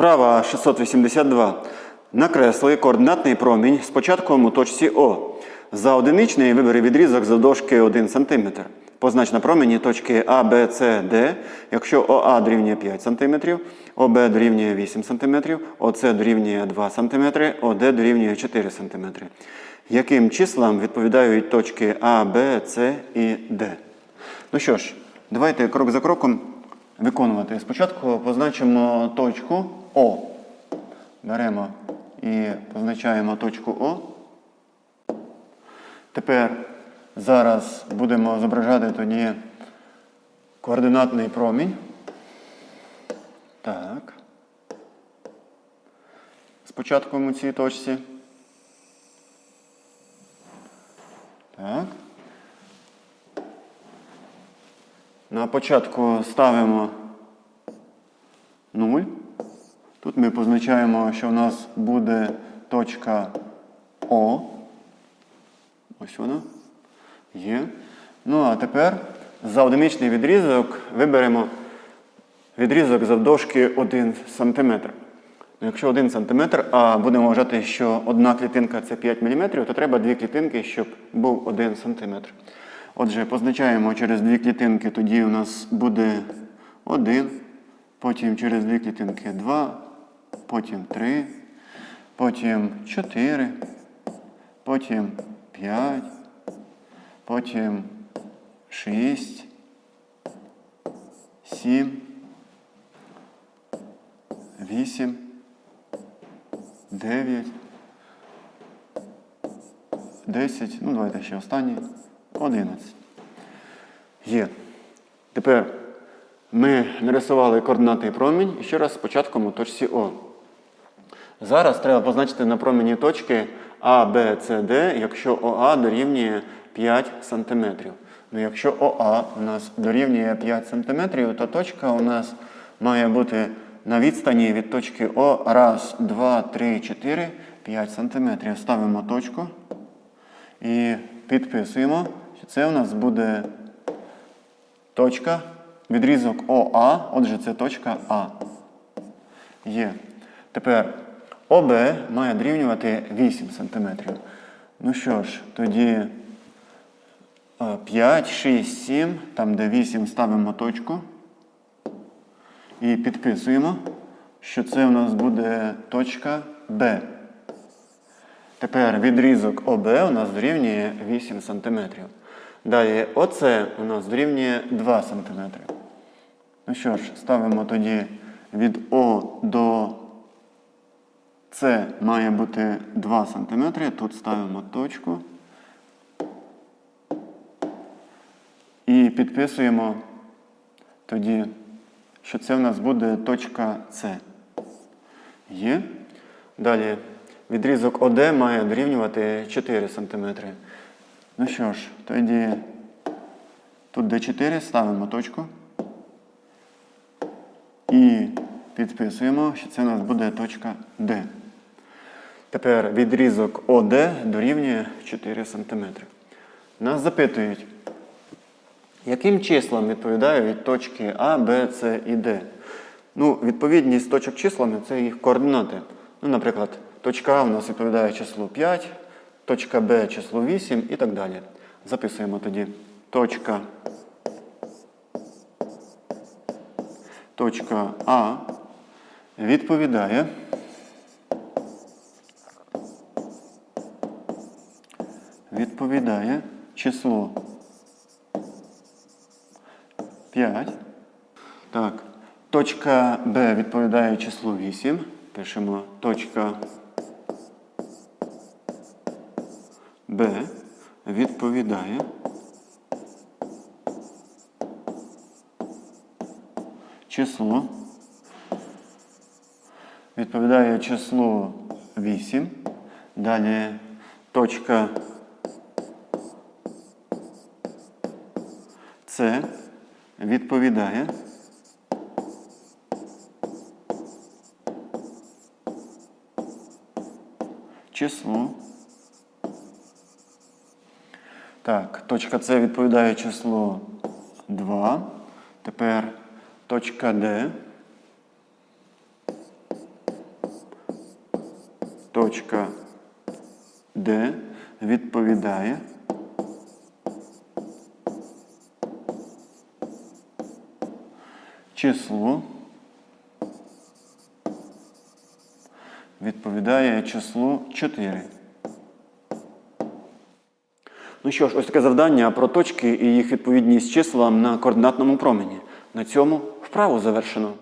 Вправа 682. Накресли координатний промінь з початком у точці О. За одиничний вибери відрізок завдовжки 1 см. Познач на промені точки А, Б, С, Д, якщо ОА дорівнює 5 см, ОБ дорівнює 8 см, ОС дорівнює 2 см, ОД дорівнює 4 см. Яким числам відповідають точки А, Б, С і Д? Ну що ж, давайте крок за кроком виконувати. Спочатку позначимо точку О. Беремо і позначаємо точку О. Тепер зараз будемо зображати тоді координатний промінь. Так. Спочатку у цій точці. Так. На початку ставимо 0. Тут ми позначаємо, що у нас буде точка О. Ось вона. Є. Ну, а тепер за одиничний відрізок виберемо відрізок завдовжки 1 см. Ну, якщо 1 см, а будемо вважати, що одна клітинка це 5 мм, то треба дві клітинки, щоб був 1 см. Отже, позначаємо через дві клітинки, тоді у нас буде 1, потім через дві клітинки 2, потім 3, потім 4, потім 5, потім 6, 7, 8, 9, 10, ну давайте ще останній, 11. Є. Тепер ми нарисували координатний промінь і ще раз спочатку у точці О. Зараз треба позначити на промені точки А, Б, С, Д, якщо ОА дорівнює 5 см. Ну, якщо ОА у нас дорівнює 5 см, то точка у нас має бути на відстані від точки О 1, 2, 3, 4, 5 см. Ставимо точку і підписуємо, що це у нас буде точка, відрізок ОА, отже, це точка А. Є. Тепер ОБ має дорівнювати 8 см. Ну що ж, тоді е, 5, 6, 7, там де 8 ставимо точку. І підписуємо, що це у нас буде точка Б. Тепер відрізок ОБ у нас дорівнює 8 см. Далі ОЦ у нас дорівнює 2 см. Ну що ж, ставимо тоді від О до С має бути 2 см. Тут ставимо точку. І підписуємо тоді, що це в нас буде точка С. Є. Далі відрізок ОД має дорівнювати 4 см. Ну що ж, тоді тут де 4 ставимо точку. І підписуємо, що це у нас буде точка Д. Тепер відрізок ОД дорівнює 4 см. Нас запитують, яким числам відповідають точки А, Б, С і Д? Ну, відповідність точок числами це їх координати. Ну, наприклад, точка А у нас відповідає числу 5, точка Б число 8 і так далі. Записуємо тоді точка. Точка А відповідає відповідає число 5. Так. Точка Б відповідає числу 8. Пишемо точка Б відповідає число. Відповідає число 8. Далі точка С відповідає число. Так, точка С відповідає число 2. Тепер точка Д точка D відповідає числу відповідає числу 4. Ну що ж, ось таке завдання про точки і їх відповідність числам на координатному промені. На цьому вправу завершено.